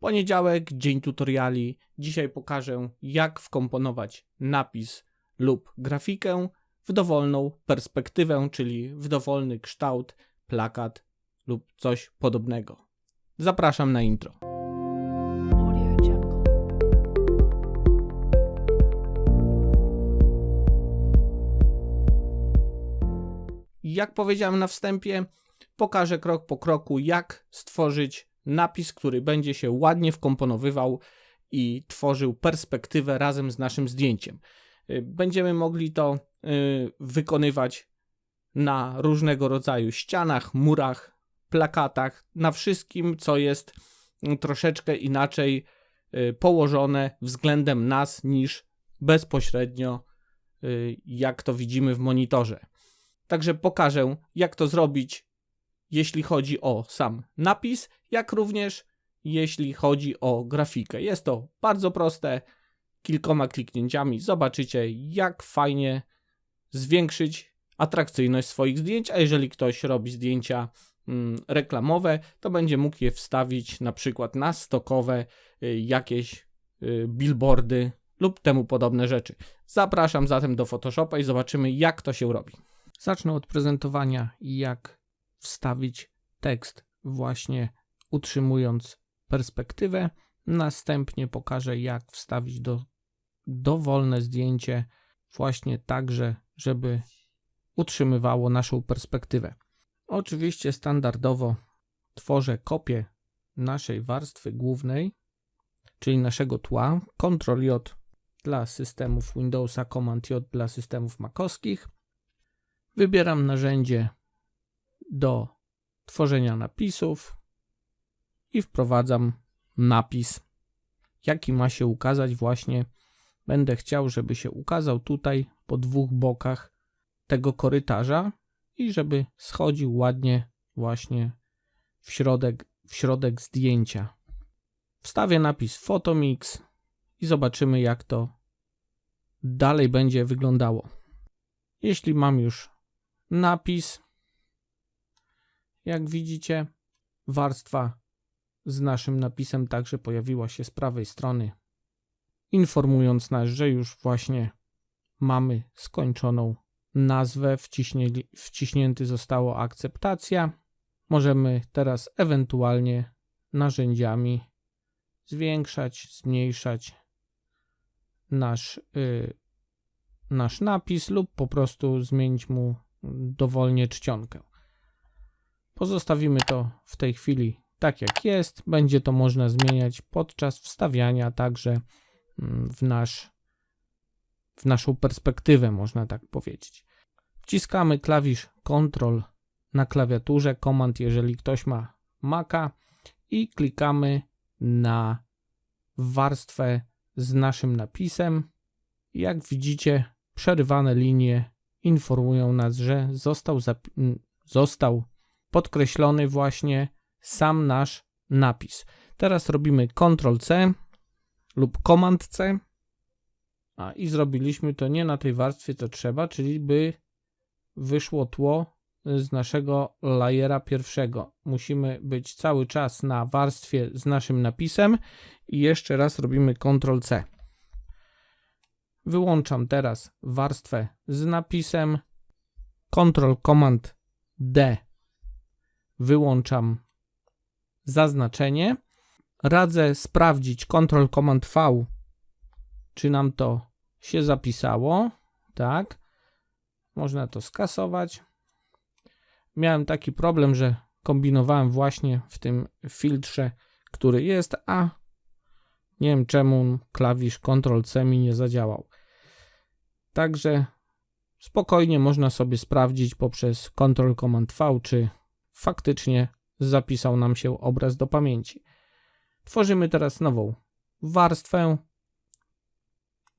Poniedziałek, dzień tutoriali. Dzisiaj pokażę, jak wkomponować napis lub grafikę w dowolną perspektywę, czyli w dowolny kształt, plakat lub coś podobnego. Zapraszam na intro. Jak powiedziałem na wstępie, pokażę krok po kroku, jak stworzyć napis, który będzie się ładnie wkomponowywał i tworzył perspektywę razem z naszym zdjęciem. Y, Będziemy mogli to y, wykonywać na różnego rodzaju ścianach, murach, plakatach, na wszystkim, co jest mm, troszeczkę inaczej y, położone względem nas niż bezpośrednio, jak to widzimy w monitorze. Także pokażę, jak to zrobić, jeśli chodzi o sam napis, jak również jeśli chodzi o grafikę. Jest to bardzo proste. Kilkoma kliknięciami zobaczycie, jak fajnie zwiększyć atrakcyjność swoich zdjęć. A jeżeli ktoś robi zdjęcia mm, reklamowe, to będzie mógł je wstawić na przykład na stokowe y, jakieś y, billboardy lub temu podobne rzeczy. Zapraszam zatem do Photoshopa i zobaczymy, jak to się robi. Zacznę od prezentowania, jak wstawić tekst, właśnie utrzymując perspektywę. Następnie pokażę, jak wstawić do dowolne zdjęcie, właśnie także, żeby utrzymywało naszą perspektywę. Oczywiście standardowo tworzę kopię naszej warstwy głównej, czyli naszego tła, Ctrl J dla systemów Windowsa, Command J dla systemów makowskich. Wybieram narzędzie do tworzenia napisów i wprowadzam napis, jaki ma się ukazać. Właśnie będę chciał, żeby się ukazał tutaj po dwóch bokach tego korytarza i żeby schodził ładnie właśnie w środek, w środek zdjęcia. Wstawię napis Photomix i zobaczymy, jak to dalej będzie wyglądało. Jeśli mam już napis. Jak widzicie, warstwa z naszym napisem także pojawiła się z prawej strony, informując nas, że już właśnie mamy skończoną nazwę, wciśnięty zostało akceptacja. Możemy teraz ewentualnie narzędziami zwiększać, zmniejszać nasz, y, nasz napis lub po prostu zmienić mu dowolnie czcionkę. Pozostawimy to w tej chwili tak jak jest. Będzie to można zmieniać podczas wstawiania także mm, w, nasz, w naszą perspektywę, można tak powiedzieć. Wciskamy klawisz Ctrl na klawiaturze, Command jeżeli ktoś ma Maca i klikamy na warstwę z naszym napisem. Jak widzicie, przerywane linie informują nas, że został, został podkreślony właśnie sam nasz napis. Teraz robimy Ctrl C lub Command C. A i zrobiliśmy to nie na tej warstwie, co trzeba, czyli by wyszło tło z naszego layera pierwszego. Musimy być cały czas na warstwie z naszym napisem i jeszcze raz robimy Ctrl C. Wyłączam teraz warstwę z napisem. Ctrl Command D. Wyłączam zaznaczenie. Radzę sprawdzić Ctrl Command V, czy nam to się zapisało. Tak. Można to skasować. Miałem taki problem, że kombinowałem właśnie w tym filtrze, który jest, a nie wiem czemu klawisz Ctrl C mi nie zadziałał. Także spokojnie można sobie sprawdzić poprzez Ctrl Command V, czy faktycznie zapisał nam się obraz do pamięci. Tworzymy teraz nową warstwę.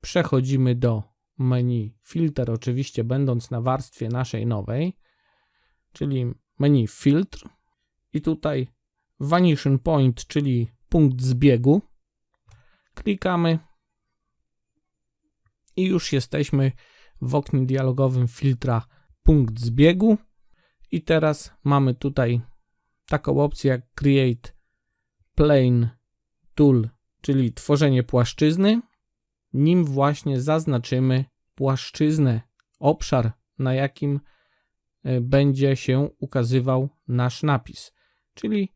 Przechodzimy do menu filter, oczywiście będąc na warstwie naszej nowej, czyli menu filtr i tutaj vanishing point, czyli punkt zbiegu. Klikamy i już jesteśmy w oknie dialogowym filtra punkt zbiegu i teraz mamy tutaj taką opcję jak create plane tool, czyli tworzenie płaszczyzny, nim właśnie zaznaczymy płaszczyznę, obszar, na jakim e, będzie się ukazywał nasz napis. Czyli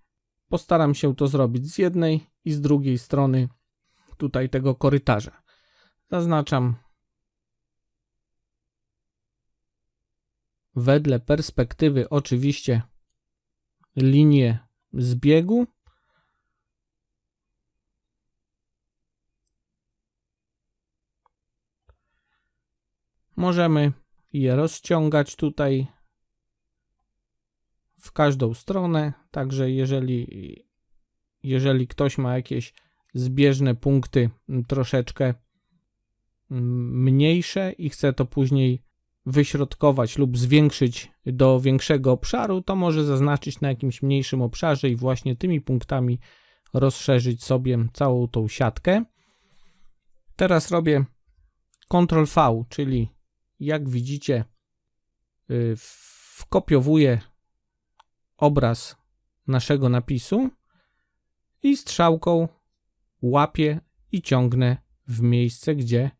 postaram się to zrobić z jednej i z drugiej strony tutaj tego korytarza. Zaznaczam wedle perspektywy oczywiście linię zbiegu. Możemy je rozciągać tutaj w każdą stronę, także jeżeli, jeżeli ktoś ma jakieś zbieżne punkty m, troszeczkę mm, mniejsze i chce to później wyśrodkować lub zwiększyć do większego obszaru, to może zaznaczyć na jakimś mniejszym obszarze i właśnie tymi punktami rozszerzyć sobie całą tą siatkę. Teraz robię Ctrl V, czyli jak widzicie, y, wkopiowuję obraz naszego napisu i strzałką łapię i ciągnę w miejsce, gdzie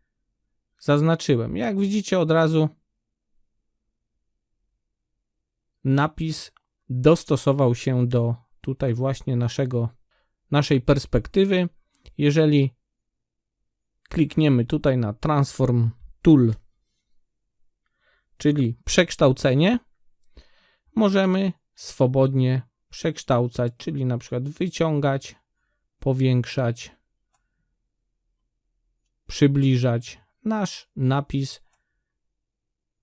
zaznaczyłem. Jak widzicie, od razu napis dostosował się do tutaj właśnie naszego, naszej perspektywy. Jeżeli klikniemy tutaj na Transform Tool, czyli przekształcenie, możemy swobodnie przekształcać, czyli na przykład wyciągać, powiększać, przybliżać nasz napis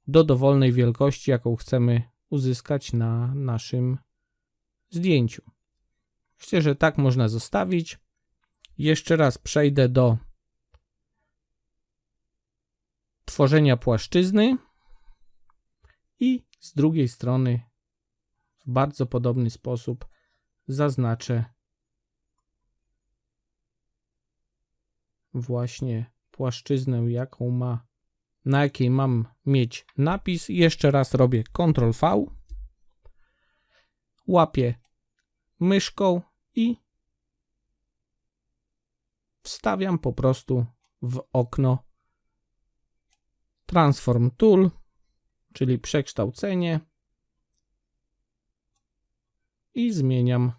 do dowolnej wielkości, jaką chcemy uzyskać na naszym zdjęciu. Myślę, że tak można zostawić. Jeszcze raz przejdę do tworzenia płaszczyzny i z drugiej strony w bardzo podobny sposób zaznaczę właśnie płaszczyznę, jaką ma, na jakiej mam mieć napis. Jeszcze raz robię Ctrl V, łapię myszką i wstawiam po prostu w okno. Transform Tool, czyli przekształcenie. I zmieniam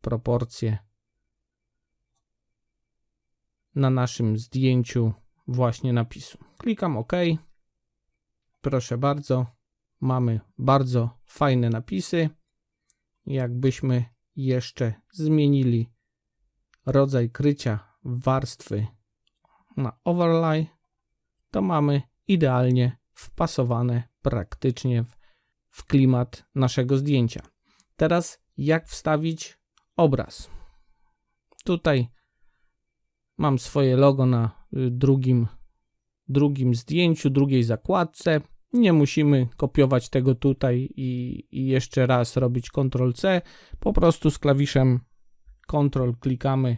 proporcje na naszym zdjęciu właśnie napisu. Klikam OK. Proszę bardzo, mamy bardzo fajne napisy. Jakbyśmy jeszcze zmienili rodzaj krycia warstwy na overlay, to mamy idealnie wpasowane praktycznie w, w klimat naszego zdjęcia. Teraz jak wstawić obraz? Tutaj mam swoje logo na drugim, drugim zdjęciu, drugiej zakładce. Nie musimy kopiować tego tutaj i, i jeszcze raz robić Ctrl-C. Po prostu z klawiszem Ctrl klikamy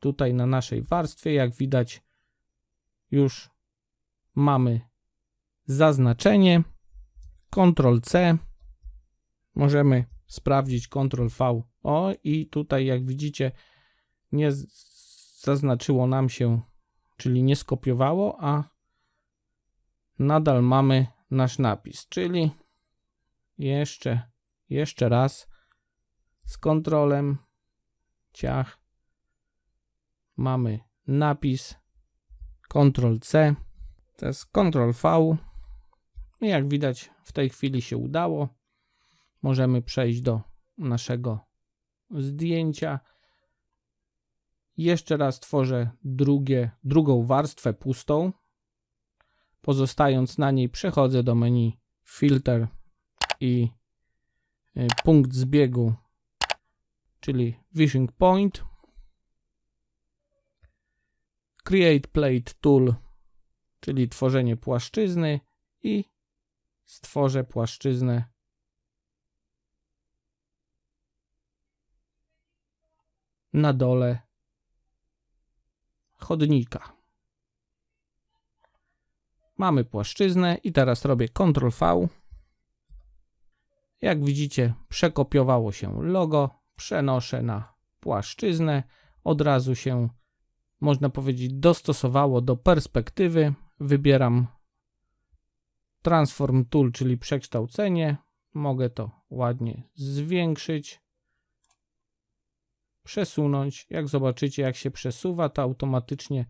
tutaj na naszej warstwie. Jak widać, już mamy zaznaczenie. Ctrl-C. Możemy sprawdzić Ctrl-V. O, i tutaj, jak widzicie, nie zaznaczyło nam się, czyli nie skopiowało, a nadal mamy nasz napis, czyli jeszcze, jeszcze raz z kontrolem ciach mamy napis Ctrl C, to jest Ctrl V jak widać w tej chwili się udało. Możemy przejść do naszego zdjęcia. Jeszcze raz tworzę drugie, drugą warstwę pustą. Pozostając na niej przechodzę do menu Filter i y, punkt zbiegu, czyli Vision Point. Create Plate Tool, czyli tworzenie płaszczyzny i stworzę płaszczyznę na dole chodnika. Mamy płaszczyznę i teraz robię Ctrl V. Jak widzicie, przekopiowało się logo, przenoszę na płaszczyznę. od razu się, można powiedzieć, dostosowało do perspektywy. Wybieram Transform Tool, czyli przekształcenie. Mogę to ładnie zwiększyć, przesunąć. Jak zobaczycie, jak się przesuwa, to automatycznie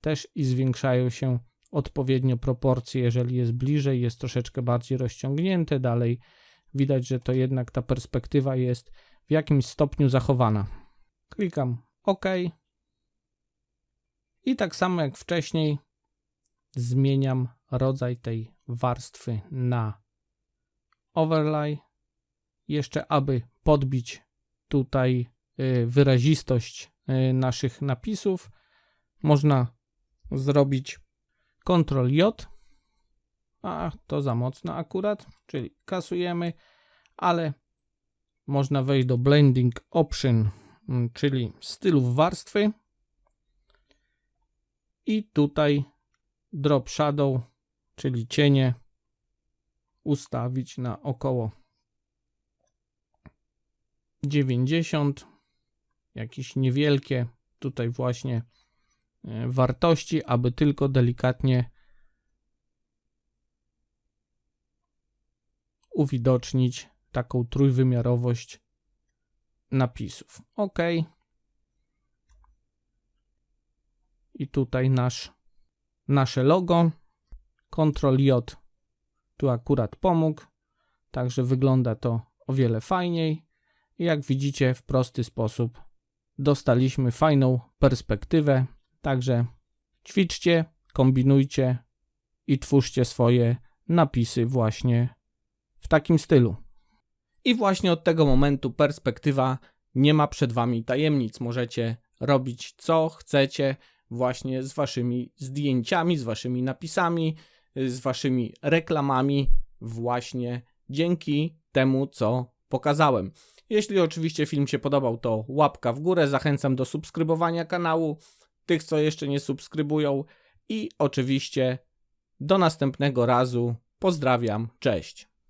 też i zwiększają się odpowiednio proporcje. Jeżeli jest bliżej, jest troszeczkę bardziej rozciągnięte. Dalej widać, że to jednak ta perspektywa jest w jakimś stopniu zachowana. Klikam OK. I tak samo jak wcześniej zmieniam rodzaj tej warstwy na overlay. Jeszcze aby podbić tutaj wyrazistość y, naszych napisów, można zrobić Ctrl J. A to za mocno akurat, czyli kasujemy, ale można wejść do Blending Option, mm, czyli stylów warstwy i tutaj Drop Shadow, czyli cienie ustawić na około 90 jakieś niewielkie tutaj właśnie e, wartości, aby tylko delikatnie uwidocznić taką trójwymiarowość napisów. OK. I tutaj nasz, nasze logo. Ctrl J tu akurat pomógł, także wygląda to o wiele fajniej. Jak widzicie, w prosty sposób dostaliśmy fajną perspektywę. Także ćwiczcie, kombinujcie i twórzcie swoje napisy właśnie w takim stylu. I właśnie od tego momentu perspektywa nie ma przed wami tajemnic. Możecie robić co chcecie właśnie z waszymi zdjęciami, z waszymi napisami, z waszymi reklamami właśnie dzięki temu, co pokazałem. Jeśli oczywiście film się podobał, to łapka w górę. Zachęcam do subskrybowania kanału. Tych, co jeszcze nie subskrybują. I oczywiście do następnego razu. Pozdrawiam. Cześć.